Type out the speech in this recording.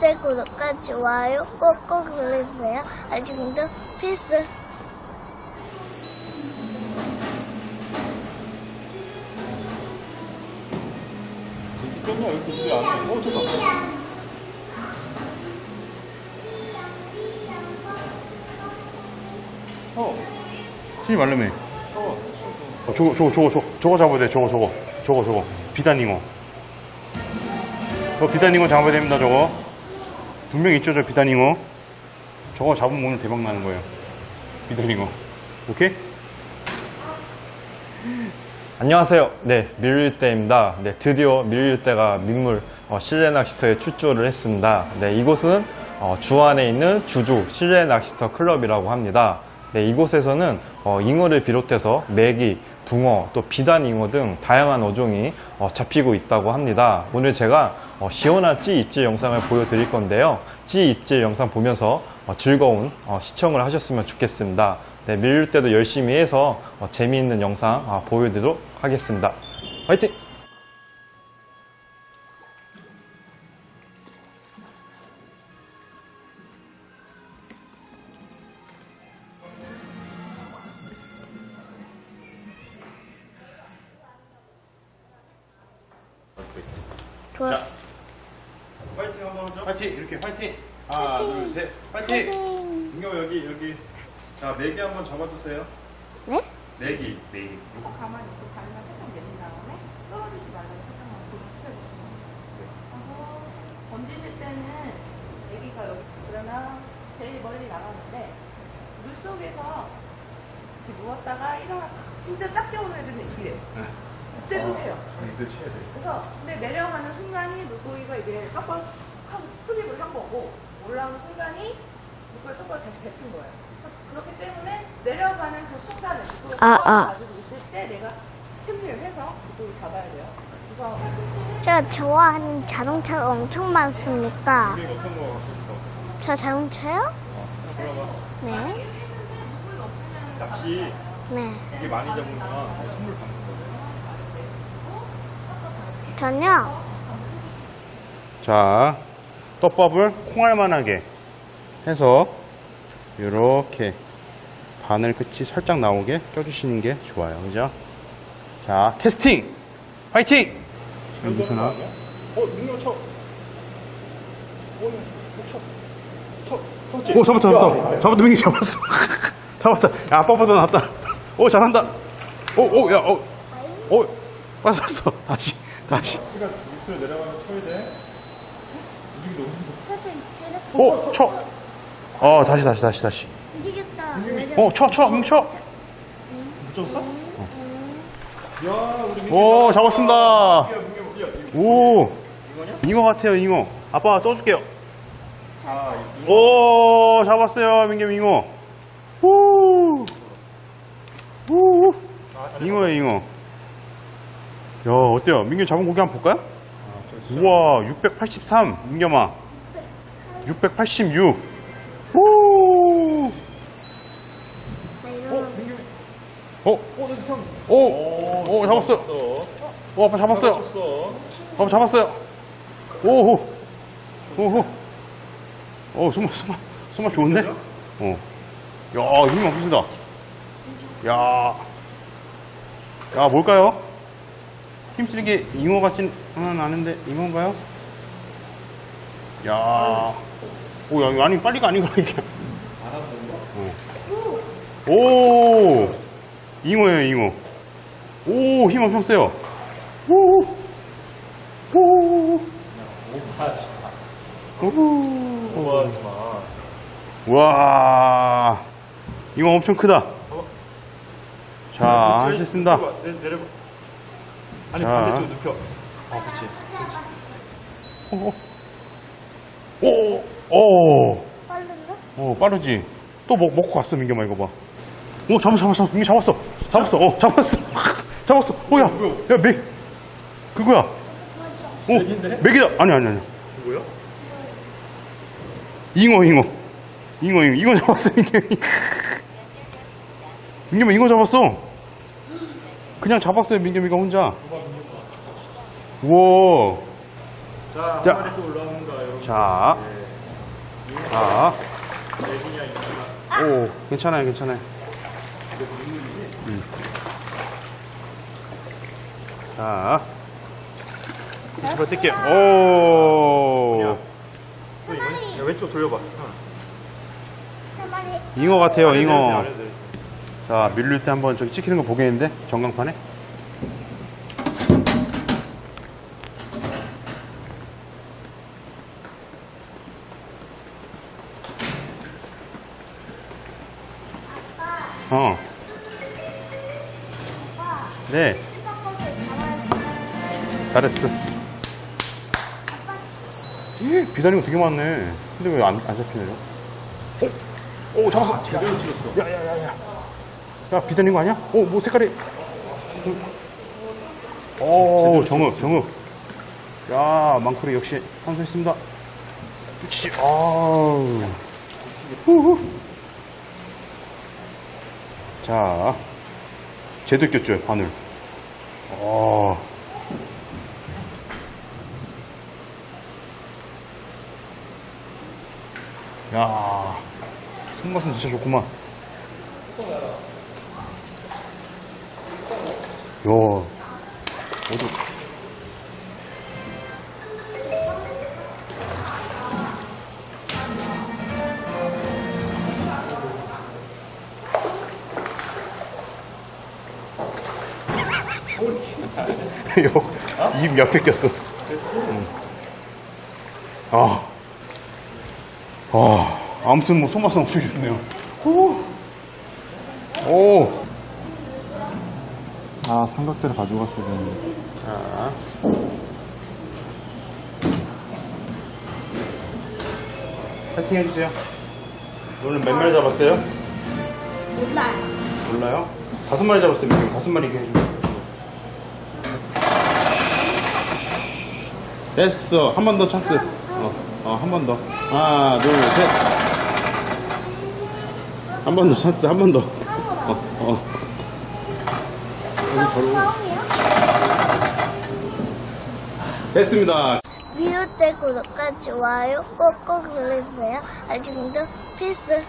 때 구독과 좋아요 꼭꼭 눌러주세요. 알림도 필수. 꼈냐? 이렇게 집에 안 해. 어, 잠깐. 어, 신이 말름해. 어. 어, 저거, 저거, 저거, 저거, 저거 잡아야 돼. 저거, 저거. 저거, 저거. 비단잉어. 저 비단잉어 잡아야 됩니다, 저거. 분명히 있죠, 저 비단잉어. 저거 잡으면 오늘 대박 나는 거예요. 비단잉어. 오케이? 안녕하세요. 네, 밀릴대입니다. 네, 드디어 밀릴대가 민물 어, 실내 낚시터에 출조를 했습니다. 네, 이곳은 어, 주안에 있는 주주 실내 낚시터 클럽이라고 합니다. 네, 이곳에서는 어, 잉어를 비롯해서 메기, 붕어, 또 비단 잉어 등 다양한 어종이 어, 잡히고 있다고 합니다. 오늘 제가 어, 시원한 찌 입질 영상을 보여드릴 건데요. 찌 입질 영상 보면서 어, 즐거운 어, 시청을 하셨으면 좋겠습니다. 네, 밀릴 때도 열심히 해서 어, 재미있는 영상 아, 보여드리도록 하겠습니다. 화이팅! 좋았어. 파이팅 한번 하자. 화이팅! 이렇게 화이팅! 하나, 둘, 셋. 화이팅! 파이팅. 인경 여기, 여기. 자, 메기 한번 잡아주세요. 네? 메기, 메기. 가만히 있고 다리만 살짝 내린 다음에 떨어지지 말라고 살짝만 고정 시켜주시면 돼요. 하고 던지실 때는 애기가 여기 그러면 제일 멀리 나가는데 물 속에서 이렇게 누웠다가 일어나 진짜 작게 오는 애들은 이래. 그때도 채요. 이들 쳐야 돼. 그래서 근데 내려가는 순간이 물고기가 이게 똑바로 하고 흡입을 한 거고 올라오는 순간이 물고기 똑바로 다시 뱉은 거예요. 그렇기 때문에 내려가는 그 순간에 물고기가 아, 아. 가지고 있을 때 내가 틈을 해서 물고기 잡아야 돼요. 그래서 제가 좋아하는 자동차가 엄청 많습니다. 어떤 거? 저 자동차요? 어. 네. 낚시 네. 이게 많이 잡으면 선물 받는. 전요? 자, 떡밥을 콩알만하게 해서 이렇게 바늘 끝이 살짝 나오게 껴주시는 게 좋아요. 그죠? 자, 캐스팅! 화이팅! 여기서나. 어, 능력 쳐. 어, 쳐. 쳐. 쳤지? 오, 잡았다, 야, 잡았다. 잡았다, 민기 잡았어. 잡았다. 야, 아빠보다 낫다. 오, 잘한다. 오, 오, 야, 오. 오, 빠졌어. 다시, 다시. 밑으로 내려가면. 오, 쳐. 어, 다시, 다시, 다시, 다시. 움직였다. 어, 쳐, 쳐, 민기 쳐. 붙였어? 야, 우리 민기 오, 잡았습니다. 오? 잉어 같아요, 잉어. 아빠가 떠줄게요. 아, 오, 잡았어요, 민겸 잉어. 오, 오, 잉어예요, 잉어. 야, 어때요? 민겸 잡은 고기 한번 볼까요? 우와, 683, 민겸아. 686. 오, 어, 어, 나 참. 오, 오, 잡았어요. 오, 아빠 잡았어요. 잡았어. 아빠 잡았어요. 오호, 오호. 어, 숨어, 숨어, 숨어 좋은데? 어. 야, 힘이 없으시다. 야. 야, 뭘까요? 힘쓰는 게 잉어 같진 하나는 아는데, 잉어인가요? 야. 오, 야, 이거 아니, 빨리가 아닌가, 이게. 어. 오! 잉어예요, 잉어. 오, 힘 엄청 세요. 오! 오! 오버하지 마. 오! 오버하지 마. 와, 이거 엄청 크다. 자, 하셨습니다. 내려봐. 아니, 자. 반대쪽 눕혀. 어, 그치. 오, 오, 빠른가? 오, 빠르지? 또 먹, 먹고 갔어, 민겸아, 이거 봐. 오, 잡았어, 잡았어. 민겸 잡았어. 잡았어, 어, 잡았어. 잡았어. 오, 야, 야, 맥. 그거야. 오, 맥인데? 맥이다. 아니, 아니, 아니. 누구야? 잉어, 잉어. 잉어, 잉어. 잉어 잡았어, 민겸이. 민겸아, 잉어 잡았어. 그냥 잡았어요, 민겸이가 혼자. 우와. 자, 자. 한 마리 또 올라옵니다, 여러분. 자, 자. 애기냐, 이거나. 오, 괜찮아요, 괜찮아요. 음. 자. 뒤집어 뜰게요. 오. 또 이거? 야, 왼쪽 돌려봐. 어. 한 마리. 잉어 같아요, 잉어. 내려야 돼, 아래로 내려야 돼. 자, 밀릴 때 한번 저기 찍히는 거 보겠는데? 전광판에? 어. 네, 잘했어. 예, 비단이가 되게 많네. 근데 왜안안 잡히네요? 오, 오, 잡았어. 제대로 치렀어. 야 야 야 야. 야 비단인 거 아니야? 오뭐 색깔이. 오 정읍 정읍. 야 망쿠리 역시 완성했습니다. 그렇지. 아우. 후후. 자 제대로 꼈죠 바늘. 어. 야 손맛은 진짜 좋구만. 요, 어디. 요, 입 옆에 꼈어. 응. 아. 아, 아무튼 뭐 손맛은 엄청 좋네요. 오. 오. 아, 삼각대를 가져갔어야 되는데. 자. 파이팅 해주세요. 오늘 몇 마리 잡았어요? 몰라요. 몰라요? 다섯 마리 잡았어요. 지금 다섯 마리 해주세요. 됐어. 한 번 더 찬스. 어, 어, 한 번 더. 하나, 둘, 셋. 한 번 더 찬스. 한 번 더. 어, 어. 여기 바로. 됐습니다. 때 구독과 좋아요 꼭꼭 눌러주세요. 알림도 필수.